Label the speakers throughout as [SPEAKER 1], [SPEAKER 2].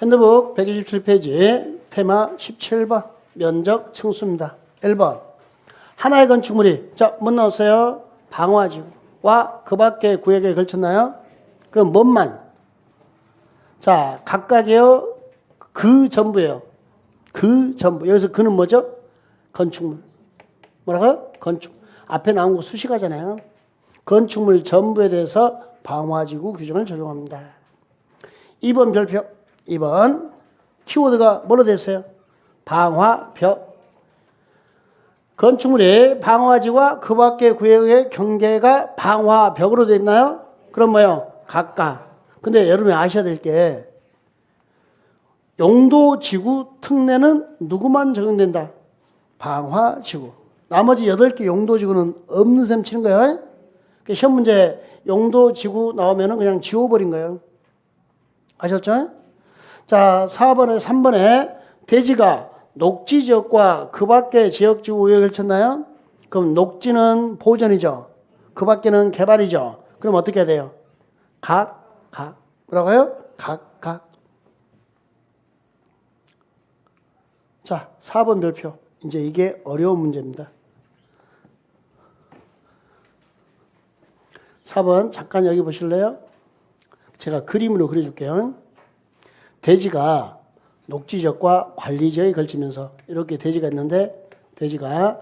[SPEAKER 1] 핸드북 127페이지 테마 17번 면적 청수입니다. 1번 하나의 건축물이 자못 나왔어요. 방화지와 그 밖의 구역에 걸쳤나요? 그럼 뭔만? 자 각각이요 그 전부예요. 그 전부 여기서 그는 뭐죠? 건축물 뭐라고요? 건축 앞에 나온 거 수식하잖아요. 건축물 전부에 대해서 방화지구 규정을 적용합니다. 2번 별표 2번 키워드가 뭐로 됐어요? 방화벽 건축물이 방화지와 그 밖의 구역의 경계가 방화벽으로 되어 있나요? 그럼 뭐요? 각각. 근데 여러분이 아셔야 될 게 용도 지구 특례는 누구만 적용된다? 방화 지구. 나머지 8개 용도 지구는 없는 셈 치는 거예요. 그 시험 문제 용도 지구 나오면은 그냥 지워버린 거예요. 아셨죠? 자, 4번에 3번에 대지가 녹지 지역과 그 밖의 지역 지구 우역에 걸쳤나요? 그럼 녹지는 보전이죠. 그 밖에는 개발이죠. 그럼 어떻게 해야 돼요? 각, 각. 뭐라고요? 각, 각. 자, 4번 별표. 이제 이게 어려운 문제입니다. 4번 잠깐 여기 보실래요? 제가 그림으로 그려줄게요. 대지가 녹지지역과 관리지역에 걸치면서 이렇게 대지가 있는데 대지가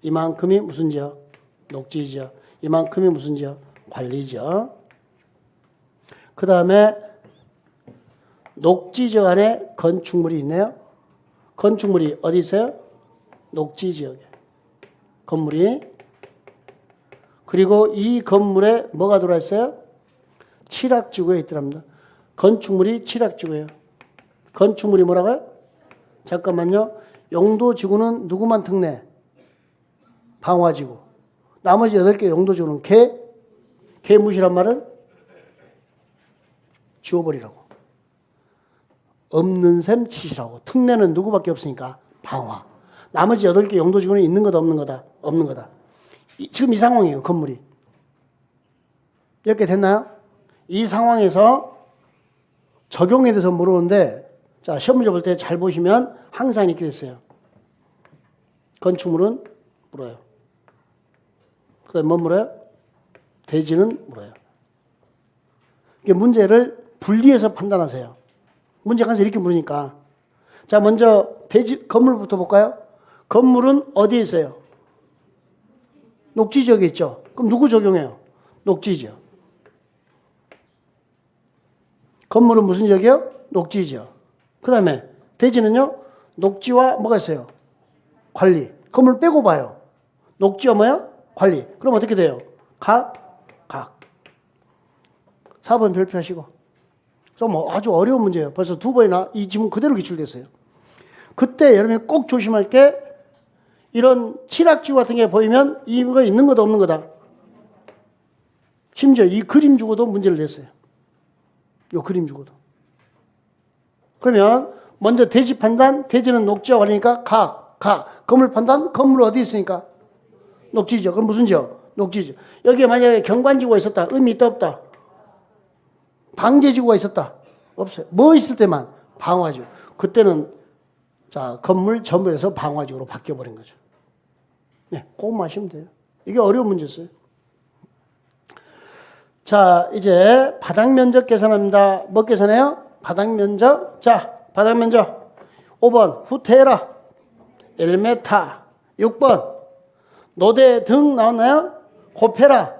[SPEAKER 1] 이만큼이 무슨 지역? 녹지지역. 이만큼이 무슨 지역? 관리지역. 그 다음에 녹지지역 안에 건축물이 있네요. 건축물이 어디 있어요? 녹지지역에. 건물이. 그리고 이 건물에 뭐가 들어와 있어요? 칠학지구에 있더랍니다. 건축물이 칠학지구예요. 건축물이 뭐라고요? 잠깐만요. 용도지구는 누구만 특례? 방화지구. 나머지 여덟 개 용도지구는 개? 개 무시란 말은? 지워버리라고. 없는 셈 치시라고. 특례는 누구밖에 없으니까 방화. 나머지 여덟 개 용도지구는 있는 거다 없는 거다? 없는 거다. 이- 지금 이 상황이에요. 건물이. 이렇게 됐나요? 이 상황에서 적용에 대해서 물어보는데 자 시험 문제 볼 때 잘 보시면 항상 이렇게 됐어요. 건축물은 물어요. 그다음 뭐 물어요? 대지는 물어요. 이게 문제를 분리해서 판단하세요. 문제가 항상 이렇게 물으니까 자 먼저 대지 건물부터 볼까요? 건물은 어디에 있어요? 녹지 지역에 있죠. 그럼 누구 적용해요? 녹지 지역. 건물은 무슨 지역이요? 녹지 지역. 그 다음에 대지는요? 녹지와 뭐가 있어요? 관리. 건물 빼고 봐요. 녹지와 뭐야? 관리. 그럼 어떻게 돼요? 각, 각. 4번 별표하시고. 좀 아주 어려운 문제예요. 벌써 두 번이나 이 지문 그대로 기출됐어요. 그때 여러분이 꼭 조심할 게 이런 칠학지구 같은 게 보이면 이거 있는 거다 없는 거다. 심지어 이 그림 주고도 문제를 냈어요. 요 그림 주고도. 그러면 먼저 대지 판단, 대지는 녹지와 관리니까 각, 각. 건물 판단, 건물 어디 있으니까? 녹지죠. 그럼 무슨 지역? 녹지죠. 여기에 만약에 경관지구가 있었다. 의미 있다 없다? 방제지구가 있었다. 없어요. 뭐 있을 때만? 방화지구. 그때는 자 건물 전부에서 방화지구로 바뀌어버린 거죠. 네, 그것만 하시면 돼요. 이게 어려운 문제였어요. 자, 이제 바닥 면적 계산합니다. 뭐 계산해요? 바닥 면적. 자, 바닥 면적. 5번 후테라 1m. 6번 노대 등 나왔나요? 곱해라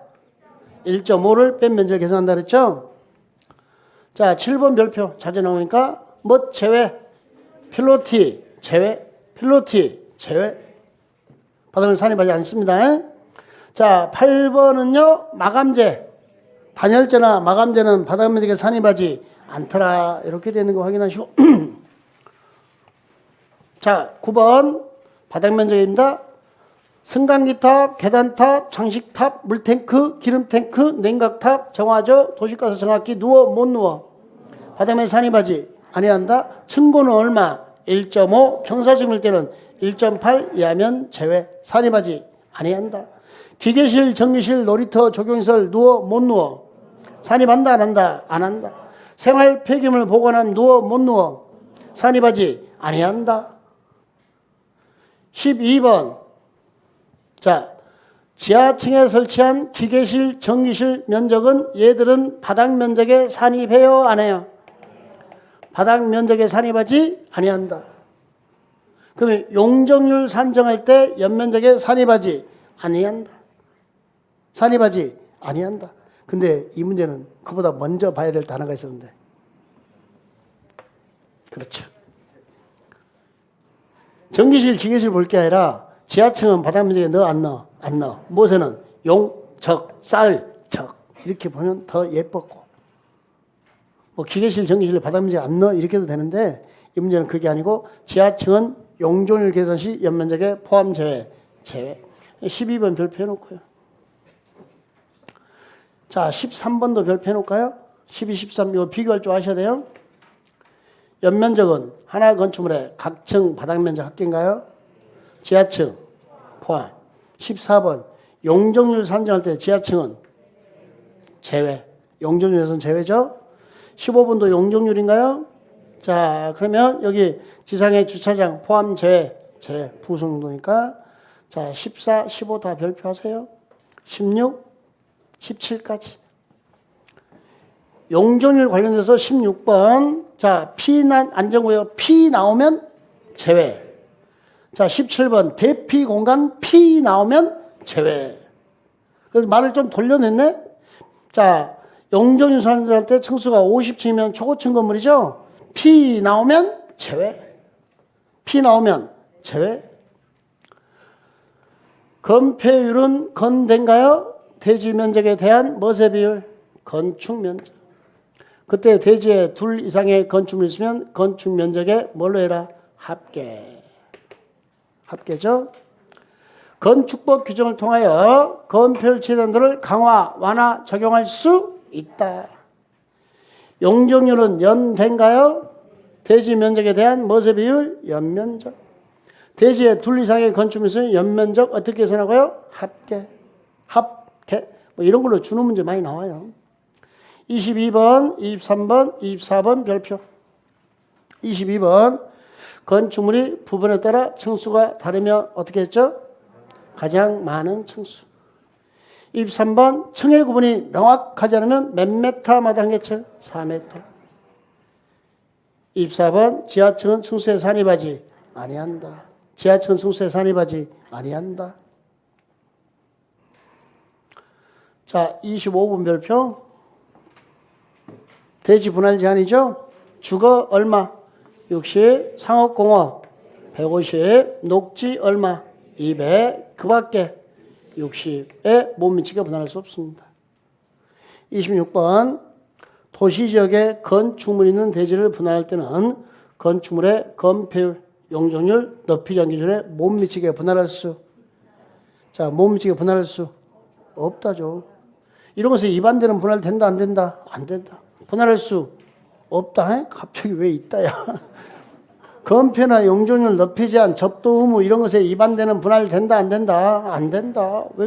[SPEAKER 1] 1.5를 뺀 면적 계산한다 그랬죠? 자, 7번 별표 자주 나오니까 뭐 제외 필로티 제외 필로티 제외 바닥면 산입하지 않습니다. 자, 8번은요. 마감재 단열재나 마감재는 바닥 면적에 산입하지 않더라. 이렇게 되는 거 확인하시고. 자, 9번 바닥 면적입니다. 승강기탑, 계단탑, 장식탑, 물탱크, 기름탱크, 냉각탑, 정화조, 도시가스 정확히 누워 못 누워. 바닥면 산입하지 아니한다. 층고는 얼마? 1.5, 경사짐일 때는 1.8 이하면 제외. 산입하지 아니한다. 기계실, 전기실, 놀이터, 조경시설 누워 못 누워. 산입한다 안 한다? 안 한다. 생활 폐기물 보관함 누워 못 누워 산입하지 아니한다. 12번 자 지하층에 설치한 기계실 전기실 면적은 얘들은 바닥 면적에 산입해요 안 해요? 바닥 면적에 산입하지 아니한다. 그러면 용적률 산정할 때 연면적에 산입하지 아니한다. 산입하지 아니한다. 근데 이 문제는 그보다 먼저 봐야 될 단어가 있었는데. 그렇죠. 전기실, 기계실 볼 게 아니라 지하층은 바닥 면적에 넣어 안 넣어? 안 넣어. 무엇에는 용, 적, 쌀, 적 이렇게 보면 더 예뻤고 뭐 기계실, 전기실 바닥 면적에 안 넣어 이렇게 해도 되는데 이 문제는 그게 아니고 지하층은 용적률 계산 시 연면적에 포함 제외, 제외. 12번 별표 해놓고요. 자, 13번도 별표 해놓을까요? 12, 13, 이거 비교할 줄 아셔야 돼요. 연면적은 하나 건축물의 각층 바닥 면적 합계인가요? 지하층 포함. 14번 용적률 산정할 때 지하층은 제외. 용적률에서는 제외죠. 15번도 용적률인가요? 자, 그러면 여기 지상의 주차장 포함 제외, 제외 부수정도니까 자, 14, 15 다 별표하세요. 16, 17까지. 용적률 관련돼서 16번. 자, 피난 안전구역 P 나오면 제외. 자, 17번 대피 공간 P 나오면 제외. 그래서 말을 좀 돌려냈네. 자, 산정할 때 층수가 50층이면 초고층 건물이죠. P 나오면 제외. P 나오면 제외. 건폐율은 건대인가요? 대지 면적에 대한 뭐세 비율? 건축 면적. 그때 대지에 둘 이상의 건축물이 있으면 건축 면적에 뭘로 해라? 합계. 합계죠? 건축법 규정을 통하여 건폐율 최단도를 강화, 완화, 적용할 수 있다. 용적률은 연대인가요? 대지 면적에 대한 뭐세 비율? 연면적. 대지에 둘 이상의 건축물이 있으면 연면적 어떻게 계산하고요? 합계. 합 계. 뭐 이런 걸로 주는 문제 많이 나와요. 22번, 23번, 24번 별표. 22번 건축물이 부분에 따라 층수가 다르며 어떻게 했죠? 가장 많은 층수. 23번 층의 구분이 명확하지 않으면 몇 메타마다 한 개층? 4메타. 24번 지하층은 층수에 산입하지 아니한다. 지하층은 층수에 산입하지 아니한다. 자, 25분 별표. 대지 분할 제한이죠? 주거 얼마? 60, 상업 공업 150, 녹지 얼마? 200, 그 밖에 60에 못 미치게 분할할 수 없습니다. 26번 도시 지역에 건축물 있는 대지를 분할할 때는 건축물의 건폐율, 용적률, 높이 전 기준에 못 미치게 분할할 수. 자, 못 미치게 분할할 수 없다죠. 이런 것에 위반되는 분할 된다 안 된다? 안 된다. 분할할 수 없다. 에? 갑자기 왜 있다야? 건폐나 용적률 높이 제한, 접도 의무 이런 것에 위반되는 분할 된다 안 된다? 안 된다. 왜